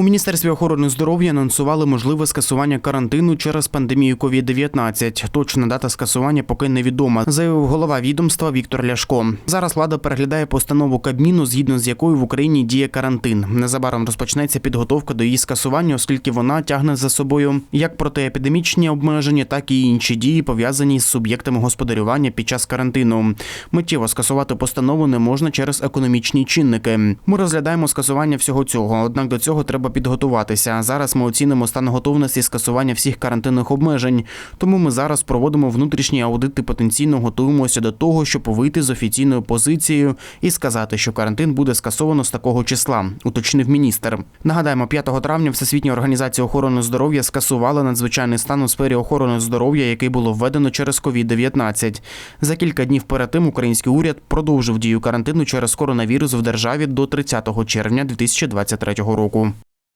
У міністерстві охорони здоров'я анонсували можливе скасування карантину через пандемію COVID-19. Точна дата скасування поки невідома, заявив голова відомства Віктор Ляшко. Зараз влада переглядає постанову Кабміну, згідно з якою в Україні діє карантин. Незабаром розпочнеться підготовка до її скасування, оскільки вона тягне за собою як протиепідемічні обмеження, так і інші дії пов'язані з суб'єктами господарювання під час карантину. Миттєво скасувати постанову не можна через економічні чинники. Ми розглядаємо скасування всього цього, однак до цього треба підготуватися. Зараз ми оцінимо стан готовності скасування всіх карантинних обмежень. Тому ми зараз проводимо внутрішній аудит і потенційно готуємося до того, щоб вийти з офіційною позицією і сказати, що карантин буде скасовано з такого числа, уточнив міністр. Нагадаємо, 5 травня Всесвітня організація охорони здоров'я скасувала надзвичайний стан у сфері охорони здоров'я, який було введено через COVID-19. За кілька днів перед тим український уряд продовжив дію карантину через коронавірус в державі до 30 червня 2023 року.